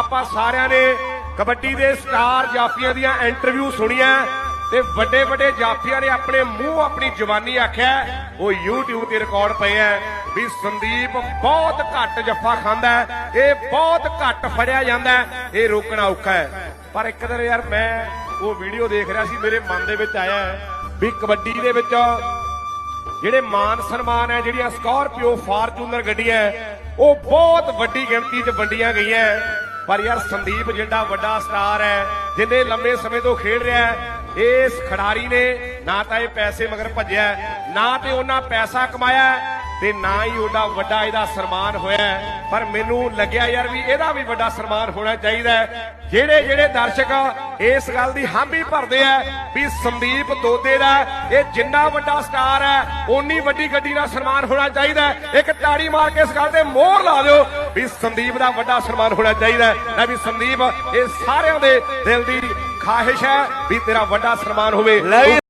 ਆਪਾਂ ਸਾਰਿਆਂ ਨੇ ਕਬੱਡੀ ਦੇ ਸਟਾਰ ਜਾਫੀਆਂ ਦੀਆਂ ਇੰਟਰਵਿਊ ਸੁਣੀਆਂ ਤੇ ਵੱਡੇ ਵੱਡੇ ਜਾਫੀਆਂ ਨੇ ਆਪਣੇ ਮੂੰਹ ਆਪਣੀ ਜਵਾਨੀ ਆਖਿਆ ਉਹ YouTube ਤੇ ਰਿਕਾਰਡ ਪਏ ਆ ਵੀ ਸੰਦੀਪ ਬਹੁਤ ਘੱਟ ਜੱਫਾ ਖਾਂਦਾ ਹੈ, ਇਹ ਬਹੁਤ ਘੱਟ ਫੜਿਆ ਜਾਂਦਾ ਇਹ ਰੋਕਣਾ ਔਖਾ ਹੈ। ਪਰ ਇੱਕ ਦਿਨ ਯਾਰ ਮੈਂ ਉਹ ਵੀਡੀਓ ਦੇਖ ਰਿਹਾ ਸੀ ਮੇਰੇ ਮਨ ਦੇ ਵਿੱਚ ਆਇਆ ਵੀ ਕਬੱਡੀ ਦੇ ਵਿੱਚ ਜਿਹੜੇ ਮਾਨ ਸਨਮਾਨ ਹੈ ਜਿਹੜੀਆਂ ਸਕਾਰਪੀਓ ਫਾਰਚੂਨਰ ਗੱਡੀਆਂ ਉਹ ਬਹੁਤ ਵੱਡੀ ਗਿਣਤੀ 'ਚ ਵੰਡੀਆਂ ਗਈਆਂ ਪਰ ਯਾਰ ਸੰਦੀਪ ਜਿੰਦਾ ਵੱਡਾ ਸਟਾਰ ਹੈ, ਜਿੰਨੇ ਲੰਮੇ ਸਮੇਂ ਤੋਂ ਖੇਡ ਰਿਹਾ ਹੈ, ਇਸ ਖਿਡਾਰੀ ਨੇ ਨਾ ਤਾਂ ਇਹ ਪੈਸੇ ਮਗਰ ਭੱਜਿਆ ਨਾ ਤੇ ਉਹਨਾਂ ਪੈਸਾ ਕਮਾਇਆ ਤੇ ਨਾ ਹੀ ਉਹਦਾ ਵੱਡਾ ਇਹਦਾ ਸਨਮਾਨ ਹੋਇਆ ਪਰ ਮੈਨੂੰ ਲੱਗਿਆ ਯਾਰ ਵੀ ਇਹਦਾ ਵੀ ਵੱਡਾ ਸਨਮਾਨ ਹੋਣਾ ਚਾਹੀਦਾ ਜਿਹੜੇ ਜਿਹੜੇ ਦਰਸ਼ਕ ਇਸ ਗੱਲ ਦੀ ਹਾਮੀ ਭਰਦੇ ਆ ਵੀ ਸੰਦੀਪ ਦੋਦੇ ਦਾ ਇਹ ਜਿੰਨਾ ਵੱਡਾ ਸਟਾਰ ਹੈ, ਓਨੀ ਵੱਡੀ ਗੱਡੀ ਦਾ ਸਨਮਾਨ ਹੋਣਾ ਚਾਹੀਦਾ ਇੱਕ ਤਾੜੀ ਮਾਰ ਕੇ ਇਸ ਗੱਲ ਤੇ ਮੋਹਰ ਲਾ ਦਿਓ ਵੀ ਸੰਦੀਪ ਦਾ ਵੱਡਾ ਸਨਮਾਨ ਹੋਣਾ ਚਾਹੀਦਾ ਹੈ। ਵੀ ਸੰਦੀਪ, ਇਹ ਸਾਰਿਆਂ ਦੇ ਦਿਲ ਦੀ ਖਾਹਿਸ਼ ਹੈ ਵੀ ਤੇਰਾ ਵੱਡਾ ਸਨਮਾਨ ਹੋਵੇ।